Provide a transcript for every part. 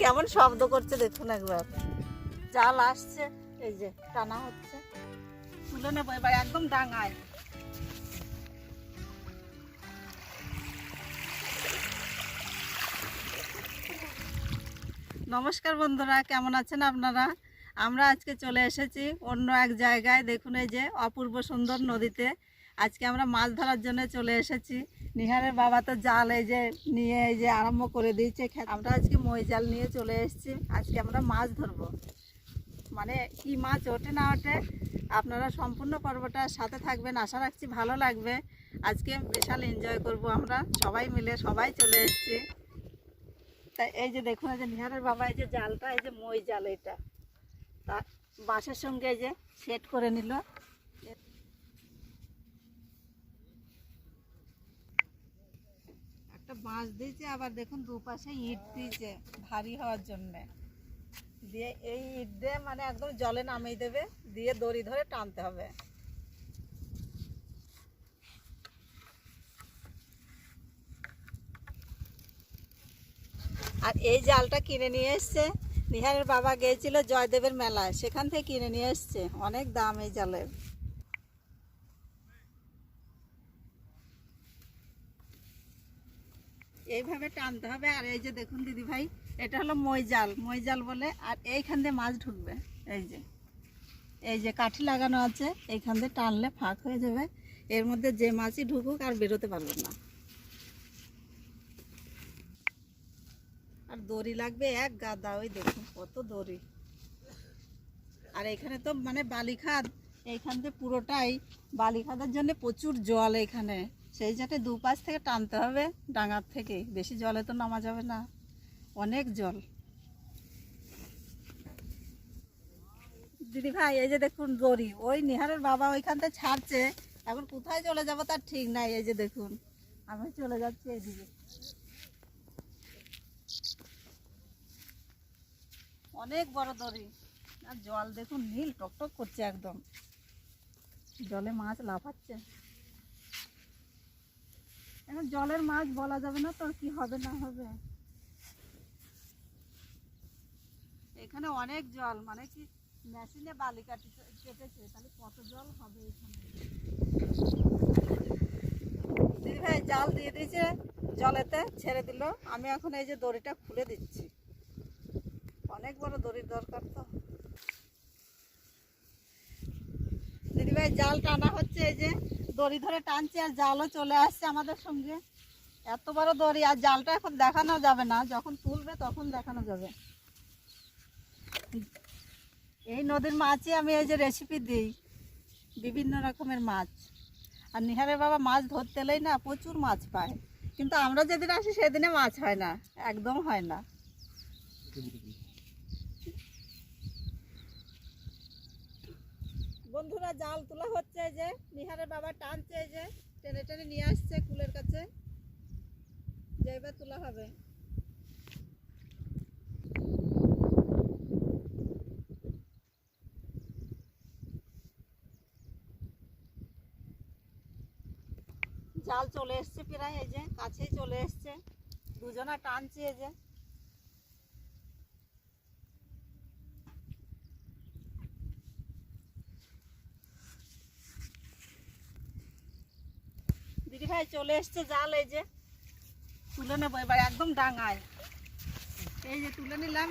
কেমন শব্দ করছে দেখুন একবার। জাল আসছে, এই যে টানা হচ্ছে। তুলে নেব এবার, একদম ডাঙায়। নমস্কার বন্ধুরা, কেমন আছেন আপনারা? আমরা আজকে চলে এসেছি অন্য এক জায়গায়। দেখুন এই যে অপূর্ব সুন্দর নদীতে। আজকে আমরা মাছ ধরার জন্য চলে এসেছি। নিহারের বাবা তো জাল এই যে নিয়ে এই যে আরম্ভ করে দিয়েছে। আমরা আজকে মই জাল নিয়ে চলে এসেছি। আজকে আমরা মাছ ধরবো। মানে কি মাছ ওঠে না ওঠে, আপনারা সম্পূর্ণ পর্বটার সাথে থাকবেন। আশা রাখছি ভালো লাগবে। আজকে বিশাল এনজয় করব আমরা। সবাই মিলে সবাই চলে এসেছি। তা এই যে দেখুন, এই যে নিহারের বাবা এই যে জালটা, এই যে মই জাল এটা। তা বাঁশের সঙ্গে এই যে সেট করে নিল। একটা বাঁশ দিয়েছে, আবার দেখুন দুপাশে ইট দিয়েছে ভারী হওয়ার জন্যে। দিয়ে এই ইট দিয়ে মানে একদম জলে নামিয়ে দেবে, দিয়ে দড়ি ধরে টানতে হবে। আর এই জালটা কিনে নিয়ে এসছে। নিহারের বাবা গিয়েছিল জয়দেবের মেলায়, সেখান থেকে কিনে নিয়ে এসছে। অনেক দাম এই জালের। এইভাবে টানতে হবে। আর এই যে দেখুন দিদি ভাই, এটা হলো মই জাল মই জাল বলে, আর এইখান দিয়ে মাছ ঢুকবে। এই যে এই যে কাঠি লাগানো আছে, এইখান দিয়ে টানলে ফাঁক হয়ে যাবে। এর মধ্যে যে মাছই ঢুকুক, আর বেরোতে পারবে না। আর দড়ি লাগবে এক গাদা, ওই দেখুন কত দড়ি। আর এখানে তো মানে বালিখাদ, এইখান থেকে পুরোটাই বালিখাদের জন্য প্রচুর জল এখানে। সেই যাতে দুপাশ থেকে টানতে হবে ডাঙার থেকে। বেশি জলে তো নামা যাবে না। অনেক জল। দিদি ভাই, এই যে দেখুন দড়ি ওই নিহারের বাবা ওইখান থেকে ছাড়ছে। এখন কোথায় চলে যাব তার ঠিক নাই, এই যে দেখুন। আমি চলে যাচ্ছি এইদিকে অনেক বড় দড়ি। আর জল দেখুন, নীল টকটক করছে একদম। জলে মাছ লাফাচ্ছে। এখন জলের মাছ বলা যাবে না, তোর কি হবে না হবে? এখানে অনেক জল মানে কি মেশিনে বালি কাটি কেটেছে, তাহলে কত জল হবে এখানে? ভাই, জাল দিয়ে দিয়েছে জলেতে, ছেড়ে দিল। আমি এখন এই যে দড়িটা খুলে দিচ্ছি। অনেক বড় দড়ির দরকার তো। দিদিভাই জাল টানা হচ্ছে, এই যে দড়ি ধরে টানছে আর জালও চলে আসছে আমাদের সঙ্গে। এত বড় দড়ি, আর জালটা এখন দেখানো যাবে না, যখন তুলবে তখন দেখানো যাবে। এই নদীর মাছই আমি এই যে রেসিপি দিই, বিভিন্ন রকমের মাছ। আর নিহারের বাবা মাছ ধরতে এলেই না প্রচুর মাছ পায়। কিন্তু আমরা যেদিন আসি সেদিনে মাছ হয় না, একদম হয় না। বন্ধুরা, জাল তোলা হচ্ছে যে, নিহারের বাবা টানছে যে, টেনে টেনে নিয়ে আসছে কুলের কাছে। যে এবার তোলা হবে। জাল চলে এসছে প্রায়, এই যে, কাছেই চলে এসছে। দুজনা টানছে এই যে। দিদি ভাই চলে এসছে জাল, এই যে তুলে নেব, এবার একদম ডাঙায়। এই যে তুলে নিলাম।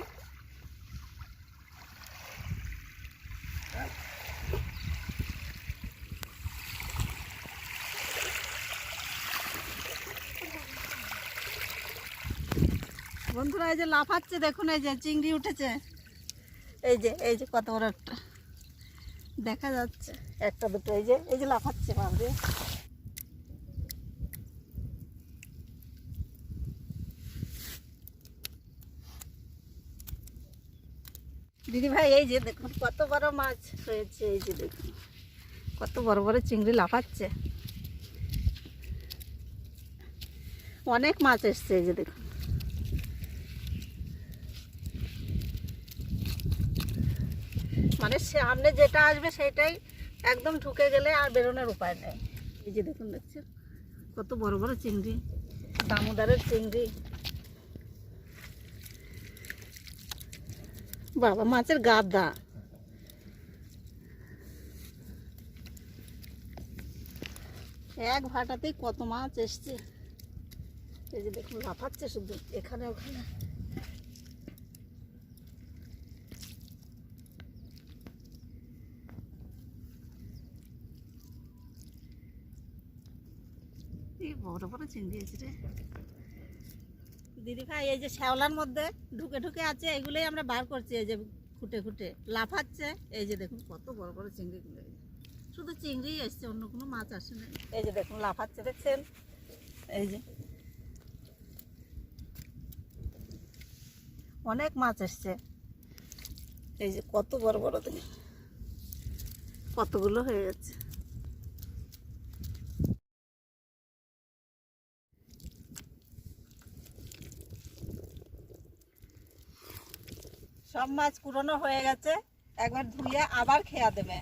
বন্ধুরা, এই যে লাফাচ্ছে, দেখুন, এই যে চিংড়ি উঠেছে। এই যে এই যে কত বড় একটা। দেখা যাচ্ছে। একটা, দুটো, এই যে এই যে লাফাচ্ছে বাবরে দিদি ভাই, এই যে দেখুন, কত বড় মাছ হয়েছে, এই যে দেখুন। কত বড় বড় চিংড়ি লাফাচ্ছে। অনেক মাছ এসছে, এই যে দেখুন। মানে সামনে যেটা আসবে সেটাই একদম ঢুকে গেলে আর বেরোনোর উপায় নেই। এই যে দেখুন, দেখছেন? কত বড় বড় চিংড়ি, দামোদারের চিংড়ি। বাবা, মাছের গাদা। এক ভাটাতেই কত মাছ এসছে। এই যে দেখুন, লাফাচ্ছে শুধু, এখানে ওখানে। বড় বড় চিংড়ি আছে রে। দিদি ভাই এই যে শ্যাওলার মধ্যে ঢুকে ঢুকে আছে এগুলোই আমরা বার করছি এই যে খুঁটে খুঁটে। লাফাচ্ছে এই যে দেখুন। কত বড় বড় চিংড়িগুলো শুধু চিংড়ি এসছে অন্য কোনো মাছ আসে না এই যে দেখুন লাফাচ্ছে দেখছেন? এই যে। অনেক মাছ এসছে। এই যে কত বড় বড় কতগুলো হয়ে যাচ্ছে সব মাছ কুড়োনো হয়ে গেছে, একবার ধুয়ে আবার খেয়া দেবে।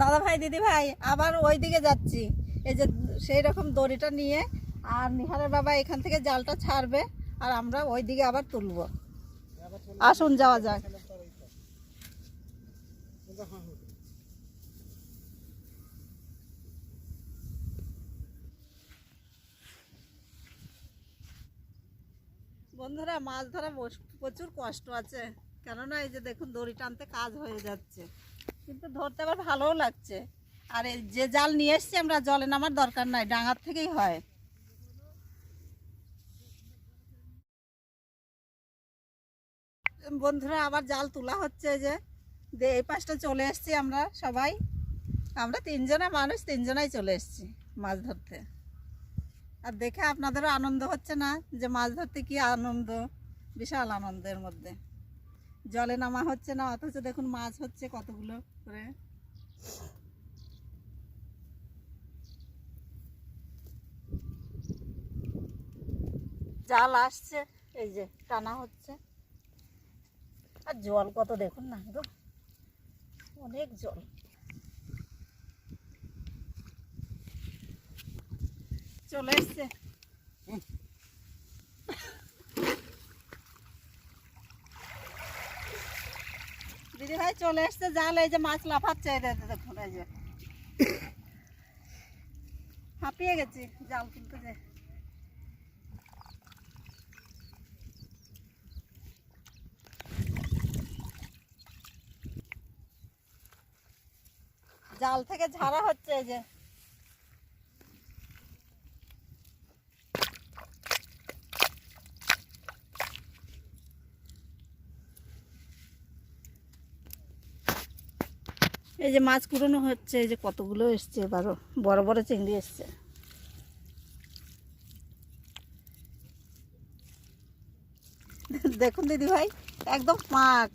দাদা ভাই, দিদি ভাই, আবার ওই দিকে যাচ্ছি। এই যে সেই রকম দড়িটা নিয়ে, আর নিহারের বাবা এখান থেকে জালটা ছাড়বে, আর আমরা ওই দিকে আবার তুলবো। আসুন, যাওয়া যাক। বন্ধুরা, মাছ ধরা প্রচুর কষ্ট আছে। কেননা এই যে দেখুন, দড়ি টানতে কাজ হয়ে যাচ্ছে। কিন্তু ধরতে আবার ভালোও লাগছে। আর যে জাল নিয়ে এসছি, আমরা জলে নামার দরকার নাই, ডাঙার থেকেই হয়। বন্ধুরা, আবার জাল তোলা হচ্ছে যে। দে এই পাশটা চলে এসছি আমরা সবাই। আমরা তিনজনা মানুষ, তিনজনাই চলে এসছি মাছ ধরতে। আর দেখে আপনাদেরও আনন্দ হচ্ছে না যে মাছ ধরতে কি আনন্দ, বিশাল আনন্দের মধ্যে। জলে নামা হচ্ছে না, অথচ দেখুন মাছ হচ্ছে কতগুলো করে। জাল আসছে, এই যে টানা হচ্ছে। আর জল কত দেখুন না অনেক জল চলে এসছে। দিদি ভাই চলে এসছে, জাল এই যে মাছ লাফাচ্ছে দেখুন, এই যে। হাঁপিয়ে গেছি, জাল তুলতে যে। জাল থেকে ঝাড়া হচ্ছে এই যে। এই যে মাছ কুড়োনো হচ্ছে, এই যে কতগুলো এসছে এবারও, বড় বড় চিংড়ি এসছে। দেখুন দিদি ভাই একদম পাক।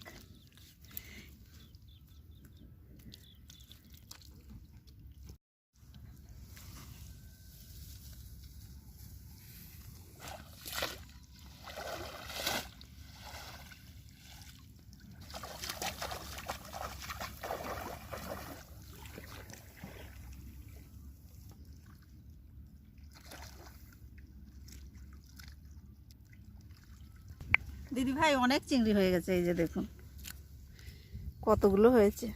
দিদি ভাই অনেক চিংড়ি হয়ে গেছে এই যে দেখুন। কতগুলো হয়েছে?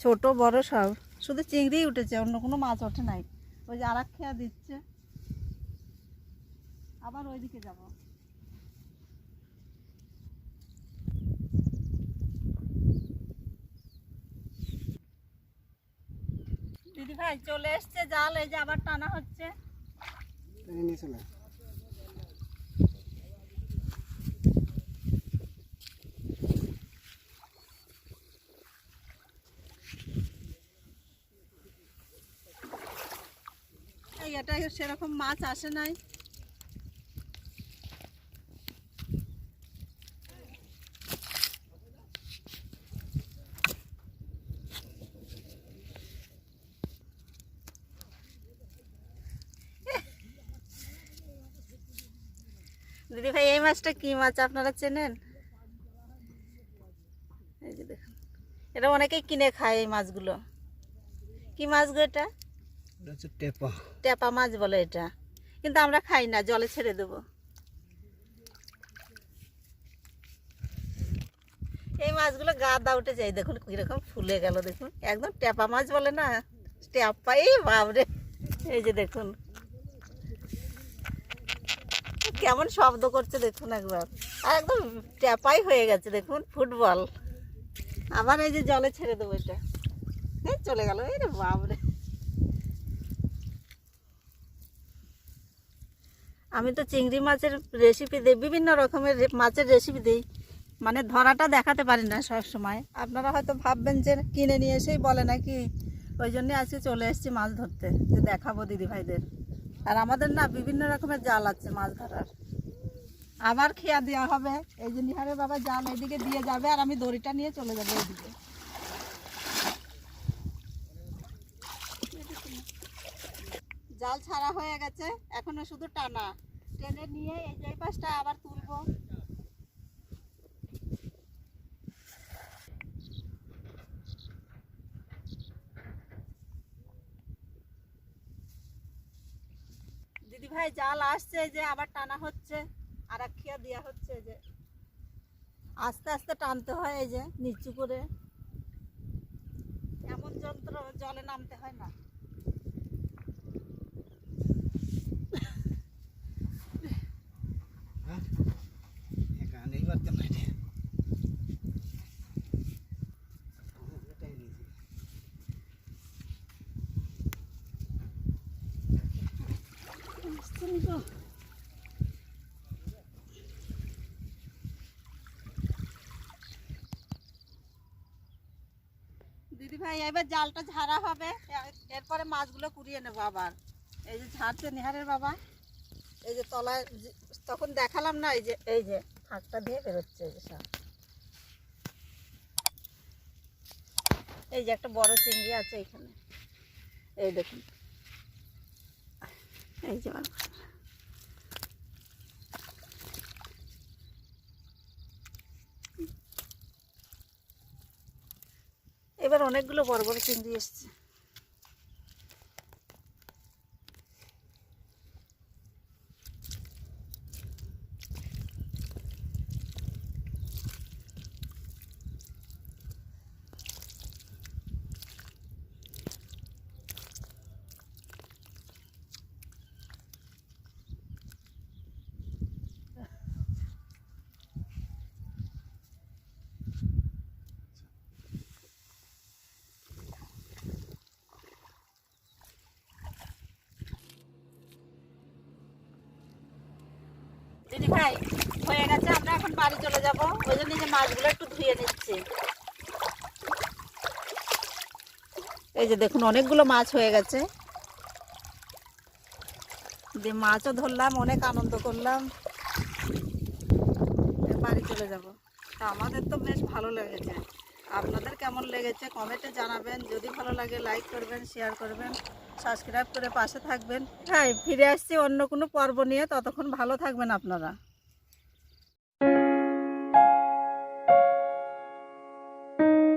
ছোট বড় সব? শুধু চিংড়িই উঠেছে অন্য কোনো মাছ ওঠে নাই। ওই যে আরাক খেয়া দিচ্ছে। আবার ওইদিকে যাব। দিদি ভাই চলে এসছে জাল এই যে আবার টানা হচ্ছে। এই এটা সেরকম মাছ আসে নাই। দিদি ভাই, এই মাছটা কি মাছ? আপনারা চেনেন? এটা অনেকেই কিনে খায় এই মাছগুলো। কি মাছ গো এটা হচ্ছে ট্যাপা মাছ বলে এটা। কিন্তু আমরা খাই না, জলে ছেড়ে দেবো। এই মাছগুলো গা দা উঠে যায়, দেখুন কীরকম ফুলে গেল, দেখুন। একদম ট্যাপা মাছ বলে না ট্যাপা এই বাবরে এই যে দেখুন। কেমন শব্দ করছে, দেখুন একবার। আর একদম ট্যাপাই হয়ে গেছে, দেখুন, ফুটবল। আবার এই যে জলে ছেড়ে দেবো এটা। চলে গেল, এই রে বাবরে আমি তো চিংড়ি মাছের রেসিপি দিই, বিভিন্ন রকমের মাছের রেসিপি দিই। মানে ধরাটা দেখাতে পারি না সব সময়। আপনারা হয়তো ভাববেন যে কিনে নিয়ে এসেই বলে নাকি, ওই জন্যে আজকে চলে এসেছি মাছ ধরতে, যে দেখাবো দিদি ভাইদের আর আমাদের না বিভিন্ন রকমের জাল আছে মাছ ধরার। আবার খেয়া দেওয়া হবে, এই যে নিহারের বাবা জাল এইদিকে দিয়ে যাবে আর আমি দড়িটা নিয়ে চলে যাব এইদিকে জাল ছাড়া হয়ে গেছে, এখনও শুধু টানা। টেনে নিয়ে এই যে পাশটা আবার তুলবো। দিদি ভাই জাল আসছে যে আবার টানা হচ্ছে, আর খেয়া দেওয়া হচ্ছে যে। আস্তে আস্তে টানতে হয়, এই যে, নিচু করে। এমন যন্ত্র জলে নামতে হয় না। দিদি ভাই, এবার জালটা ঝাড়া হবে। এরপরে মাছগুলো কুড়িয়ে নেব আবার। এই যে ঝাড়ছে নিহারের বাবা। এই যে তলায় তখন দেখালাম না, এই যে এই যে ফাঁকটা দিয়ে বেরোচ্ছে এই যে সব। এই যে একটা বড় চিংড়ি আছে এখানে। এই দেখুন। এই যে এবার অনেকগুলো বড় বড় চিংড়ি এসছে। দিদি হয়ে গেছে, আমরা এখন বাড়ি চলে যাব। ওই জন্য যে মাছগুলো একটু ধুয়ে নিচ্ছি। এই যে দেখুন, অনেকগুলো মাছ হয়ে গেছে। যে মাছও ধরলাম, অনেক আনন্দ করলাম। বাড়ি চলে যাব। তা আমাদের তো বেশ ভালো লেগেছে। আপনাদের কেমন লেগেছে? কমেন্টে জানাবেন। যদি ভালো লাগে লাইক করবেন শেয়ার করবেন। সাবস্ক্রাইব করে পাশে থাকবেন। হ্যাঁ ফিরে আসছি অন্য কোনো পর্ব নিয়ে। ততক্ষণ ভালো থাকবেন আপনারা।